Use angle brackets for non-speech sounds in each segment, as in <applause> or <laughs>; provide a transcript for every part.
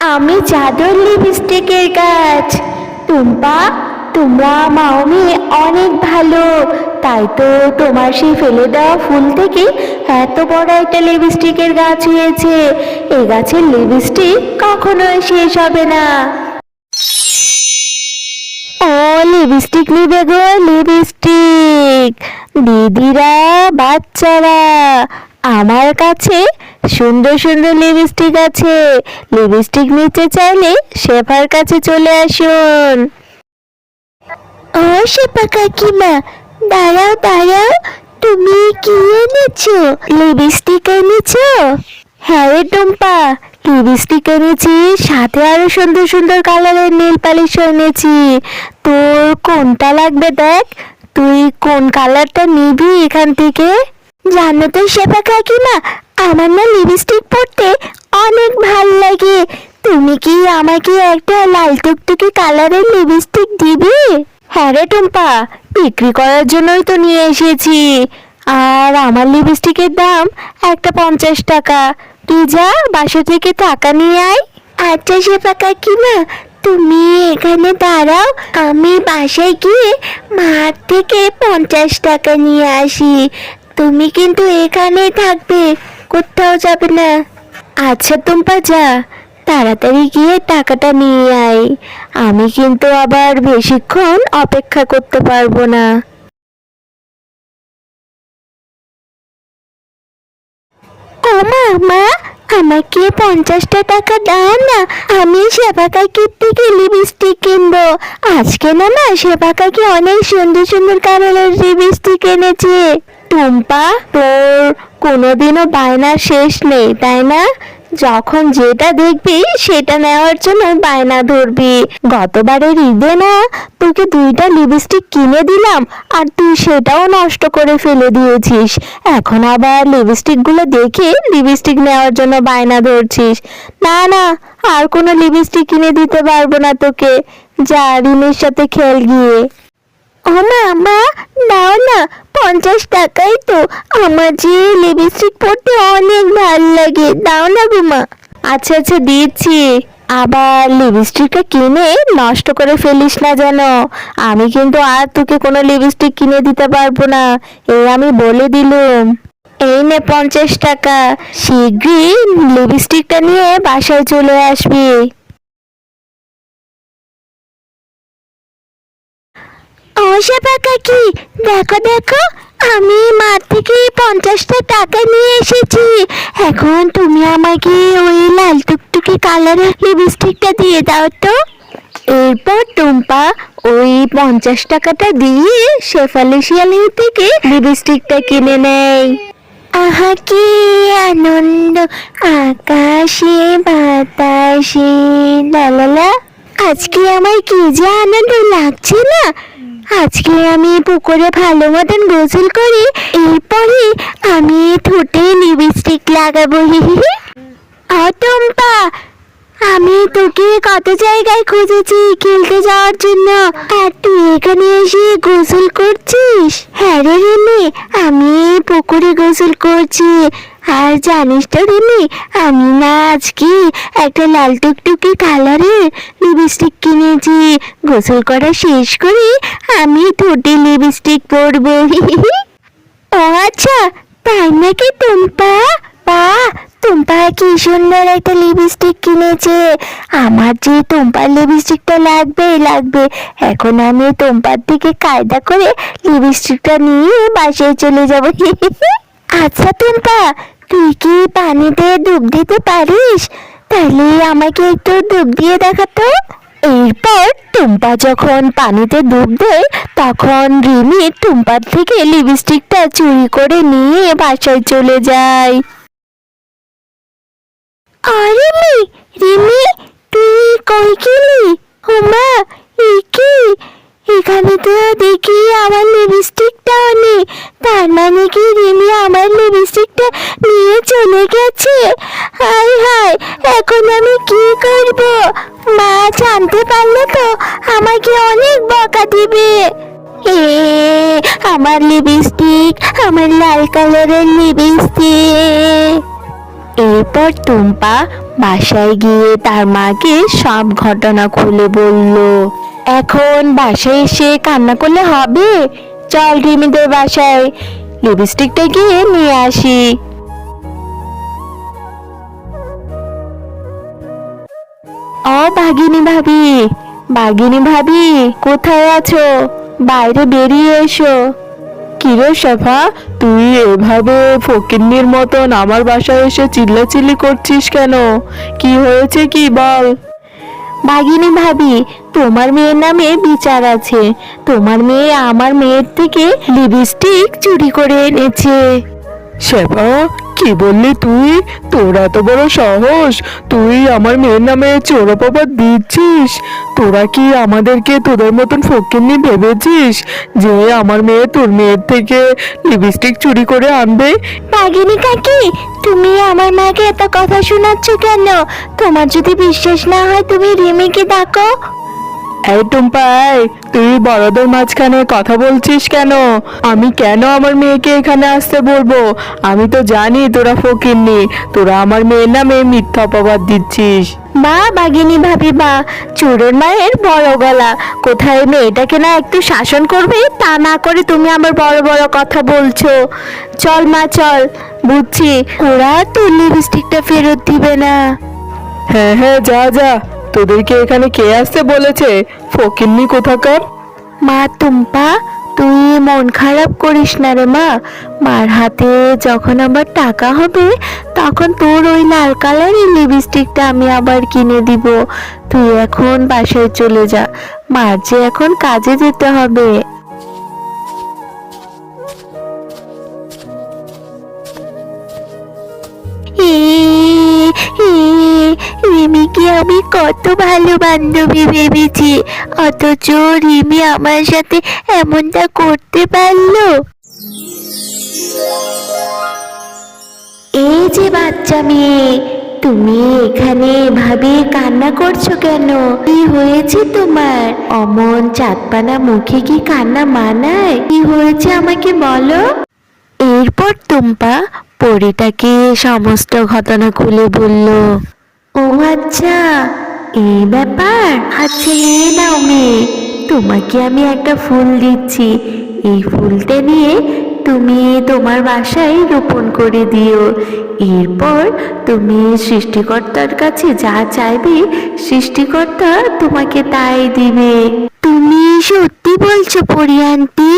আমি চাদর লিপস্টিকের গাছ। টুম্পা, তোমরা মাওমি অনেক ভালো। তাই তো তোমার সেই ফেলে দেওয়া ফুল থেকে এত বড় একটা লিপস্টিকের গাছ হয়েছে। এই গাছের লিপস্টিক কখনোই শেষ হবে না। ও, লিপস্টিক নিবে গো, লিপস্টিক। দিদিরা, বাচ্চারা, আমার কাছে সুন্দর সুন্দর লিপস্টিক আছে। লিপস্টিক নিতে চাইলে শেফার কাছে চলে আসুন। ও শেফা কাকিমা দাঁড়াও দাঁড়াও তুমি কি এনেছো? লিপস্টিক এনেছো? হ্যাঁ রে টুম্পা লিপস্টিক এনেছি সাথে আরও সুন্দর সুন্দর কালারের নীল পালিশ এনেছি। তোর কোনটা লাগবে দেখ? তুই কোন কালারটা নিবি এখান থেকে? জানো তো শেফা কাকিমা, আমার না লিপস্টিক পরতে অনেক ভালো লাগে। তুমি কি আমাকে একটা লাল টুকটুকি কালারের লিপস্টিক দিবে? হ্যাঁ রে টুম্পা, বিক্রি করার জন্যই তো নিয়ে এসেছি। আর আমার লিপস্টিকের দাম একটা পঞ্চাশ টাকা। তুই যা, বাসা থেকে টাকা নিয়ে আয়। আচ্ছা শেফা কাকিমা, তুমি এখানে দাঁড়াও, আমি বাসায় গিয়ে মাঠ থেকে পঞ্চাশ টাকা নিয়ে আসি। তুমি কিন্তু এখানেই থাকবে, কোথাও যাবে না। আচ্ছা টুম্পা, যা, তাড়াতাড়ি গিয়ে টাকাটা নিয়ে আয়। আমি কিন্তু আবার বেশিক্ষণ অপেক্ষা করতে পারব না। ও মা মা, আমাকে পঞ্চাশটা টাকা দাও না। আমি সেবা কাকির থেকে লিপস্টিক কিনবো। আজকে না না সেবা কাকি অনেক সুন্দর সুন্দর কালারের লিপস্টিক এনেছে টুম্পা, তোর কোনোদিনও বায়নার শেষ নেই, তাই না? যখন যেটা দেখবি, সেটা নেওয়ার জন্য বায়না ধরবি। গতবারের ঈদে না, তোকে দুইটা লিপস্টিক কিনে দিলাম, আর তুই সেটাও নষ্ট করে ফেলে দিয়েছিস। এখন আবার লিপস্টিকগুলো দেখে লিপস্টিক নেওয়ার জন্য বায়না ধরছিস। না না, আর কোনো লিপস্টিক কিনে দিতে পারব না তোকে। যা, রিমের সাথে খেল গিয়ে। ও মা দাও না, পঞ্চাশ টাকাই তো। আমার যে লিপস্টিক পরতে অনেক ভালো লাগে, দাও না গো মা। আচ্ছা আচ্ছা দিচ্ছি। আবার লিপস্টিকটা কিনে নষ্ট করে ফেলিস না যেন। আমি কিন্তু আর তোকে কোনো লিপস্টিক কিনে দিতে পারব না এই আমি বলে দিলুম। এই নে পঞ্চাশ টাকা, শীঘ্রই লিপস্টিকটা নিয়ে বাসায় চলে আসবি। ও সেবা কাকি দেখো দেখো, আমি মাঠ থেকে পঞ্চাশটা টাকা নিয়ে এসেছি। এখন তুমি আমাকে ওই লাল টুকটুকি কালারের লিপস্টিকটা দিয়ে দাও তো। এরপর টুম্পা ওই পঞ্চাশ টাকাটা দিয়ে শেফালি শিয়ালি থেকে লিপস্টিকটা কিনে নেয়। আহা, কি আনন্দ! আকাশে, বাতাসে লালালা আজকে আমার কি যে আনন্দ লাগছে না? আজকে আমি পুকুরে ভালো মতন গোসল করি এরপরে আমি ঠোঁটে লিপস্টিক লাগাবো অটম্পা আমি তোকে কত জায়গায় খুঁজেছি খেলতে যাওয়ার জন্য। আর তুই এখানে এসে গোসল করছিস? হ্যাঁ রে রিমি আমি পুকুরে গোসল করছি। আর জানিস তো রিমি, আমি না আজকে একটা লাল টুকটুকি কালারের লিপস্টিক কিনেছি। গোসল করা শেষ করে আমি ঠোঁটে লিপস্টিক পরবো। <laughs> ও আচ্ছা তাই নাকি টুম্পা? বা, টুম্পা কি সুন্দর একটা লিপস্টিক কিনেছে। আমার যে টুম্পার লিপস্টিকটা লাগবে লাগবে। এখন আমি টুম্পার থেকে কায়দা করে লিপস্টিকটা নিয়ে বাসায় চলে যাব। <laughs> আচ্ছা টুম্পা, তুই কি পানিতে ডুব দিতে পারিস? তাহলে আমাকে একটু ডুব দিয়ে দেখাতো এরপর টুম্পা যখন পানিতে ডুব দেয়, তখন রিমি টুম্পার থেকে লিপস্টিকটা চুরি করে নিয়ে বাসায় চলে যায়। আরে মি রিমি, তুই কই গেলি? ওমা, এ কি? এখানে তো দেখি আমার লিপস্টিকটাও নেই। তার মানে কি রিমি আমার লিপস্টিকটা নিয়ে চলে গেছে? হাই হাই এখন আমি কি করব? মা জানতে পারলে তো, আমাকে অনেক বকা দিবে। এ, আমার লিপস্টিক আমার লাল কালারের লিপস্টিক এরপর টুম্পা বাসায় গিয়ে তার মাকে সব ঘটনা খুলে বলল, এখন বাসায় এসে কান্না করলে হবে? চল রিমিদের বাসায়, লিপস্টিকটা গিয়ে নিয়ে আসি। ও বাগিনী ভাবি বাগিনী ভাবি, কোথায় আছো? বাইরে বেরিয়ে এসো। কিরে শেফা? তুই এভাবে ফকিন্নির মতন আমার বাসায় এসে চিল্লাচিল্লি করছিস কেন? কি হয়েছে কি বল? ভাগিনী ভাবি তোমার মেয়ের নামে বিচার আছে। তোমার মেয়ে আমার মেয়ের থেকে লিপস্টিক চুরি করে এনেছে। শেফা কি বললি তুই? তোর এত বড় সাহস। তুই আমার মেয়ের নামে চোরাপবাদ দিচ্ছিস। তোরা কি আমাদেরকে তোদের মতন ফকিন্নি ভেবেছিস যে আমার মেয়ে তোর মেয়ের থেকে লিপস্টিক চুরি করে আনবে? বাগিনী কাকি, তুমি আমার মাকে এত কথা শোনাচ্ছ কেন? তোমার যদি বিশ্বাস না হয়, তুমি রিমিকে ডাকো। এই টুম্পা এই, তুই বড়দের মাঝখানে কথা বলছিস কেন? আমি কেন আমার মেয়েকে এখানে আসতে বলব? আমি তো জানি তোরা ফকিরনি তোরা আমার মেয়ের নামে মিথ্যা অপবাদ দিচ্ছিস। বা বাগিনী ভাবি বা চোরের মায়ের বড় গলা। কোথায় মেয়েটাকে না একটু শাসন করবে? তা না করে তুমি আমার বড় বড় কথা বলছো। চল মা চল। বুঝছি ওরা তোর লিপস্টিকটা ফেরত দিবে না। হ্যাঁ হ্যাঁ যা যা। তোদেরকে এখানে কে আসতে বলেছে? ফকিন্নি কোথাকার? মা টুম্পা, তুই মন খারাপ করিস না রে মা। মার হাতে যখন আবার টাকা হবে, তখন তোর ওই লাল কালারের লিপস্টিকটা আমি আবার কিনে দিব। তুই এখন বাসায় চলে যা। মার যে এখন কাজে যেতে হবে। রিমিকে আমি কত ভালো বান্ধবী ভেবেছি। অথচ রিমি আমার সাথে এমনটা করতে পারল। এই যে বাচ্চা মেয়ে তুমি এখানে এভাবে কান্না করছ কেন? কি হয়েছে তোমার? অমন চাঁদপানা মুখে কি কান্না মানায়? কি হয়েছে আমাকে বলো? এরপর টুম্পা পরিটাকে সমস্ত ঘটনা খুলে বলল ও আচ্ছা এই ব্যাপার। আচ্ছা এই নাও মেয়ে। তোমাকে আমি একটা ফুল দিচ্ছি। এই ফুলটা নিয়ে তুমি তোমার বাসায় রোপণ করে দিও। এরপর তুমি সৃষ্টিকর্তার কাছে যা চাইবে, সৃষ্টিকর্তা তোমাকে তাই দিবে। তুমি সত্যি বলছো পরি আন্টি?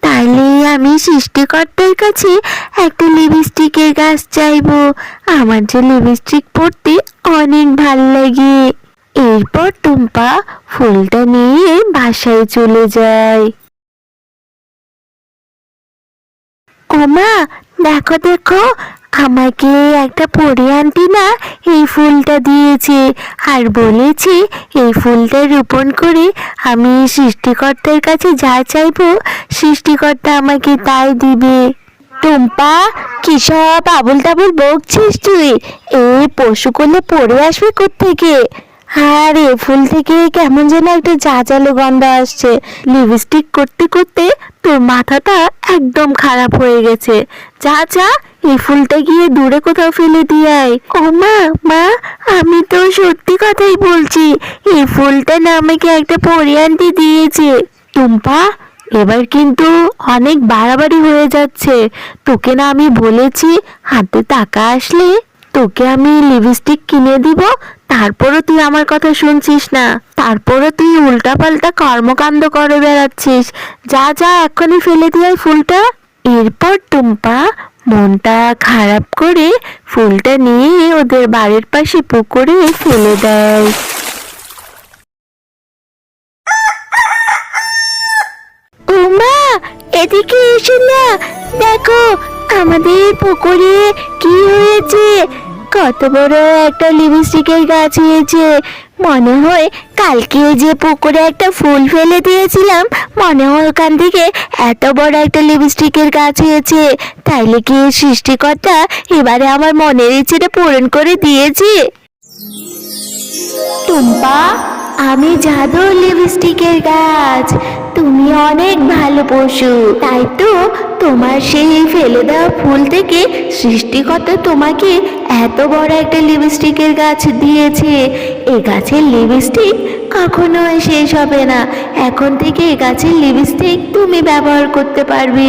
তাহলে আমি সৃষ্টিকর্তার কাছে একটা লিপস্টিকের গাছ চাইব। আমার যে লিপস্টিক পরতে অনেক ভালো লাগে। এরপর টুম্পা ফুলটা নিয়ে বাসায় চলে যায়। ওমা, দেখো দেখো, আমাকে একটা পরি আন্টি না এই ফুলটা দিয়েছে আর বলেছে এই ফুলটা রোপণ করে আমি সৃষ্টিকর্তার কাছে যা চাইব সৃষ্টিকর্তা আমাকে তাই দিবে। টুম্পা, কি সব আবুল তাবুল বকছিস তুই? এই পশু করলে পড়ে আসবে কোত্থেকে? আর এ ফুল থেকে কেমন যেন একটা জাজালো গন্ধ আসছে। লিপস্টিক করতে করতে তোর মাথাটা একদম খারাপ হয়ে গেছে। যা যা, এই ফুলটা গিয়ে দূরে কোথাও ফেলে দিয়ে আয়। ও মা মা, আমি তো সত্যি কথাই বলছি, এই ফুলটা না আমাকে একটা পরিয়ান্তি দিয়েছে? টুম্পা এবার কিন্তু অনেক বাড়াবাড়ি হয়ে যাচ্ছে। তোকে না আমি বলেছি, হাতে টাকা আসলে তোকে আমি লিপস্টিক কিনে দিব, তারপরও তুই আমার কথা শুনছিস না। তারপরও তুই উল্টাপাল্টা কর্মকাণ্ড করে বেড়াচ্ছিস। যা যা, এক্ষুনি ফেলে দিয়ে ফুলটা। এরপর টুম্পা মনটা খারাপ করে ফুলটা নিয়ে ওদের বাড়ির পাশে পুকুরে ফেলে দেয়। এদিকে না? দেখো, আমাদের পুকুরে কি হয়েছে? কত বড় একটা লিপস্টিকের গাছ হয়েছে। মনে হয় কালকে যে পুকুরে একটা ফুল ফেলে দিয়েছিলাম, মনে হয় ওখান থেকে এত বড় একটা লিপস্টিকের গাছ হয়েছে। তাইলে কি সৃষ্টিকর্তা এবারে আমার মনের ইচ্ছেটা পূরণ করে দিয়েছে? টুম্পা, আমি জাদু লিপস্টিকের গাছ অনেক ভালো পশু। তাই তো তোমার সেই ফেলে দেওয়া ফুল থেকে সৃষ্টিকর্তা তোমাকে এত বড় একটা লিপস্টিকের গাছ দিয়েছে। এ গাছের লিপস্টিক কখনোই শেষ হবে না। এখন থেকে এ গাছের লিপস্টিক তুমি ব্যবহার করতে পারবে।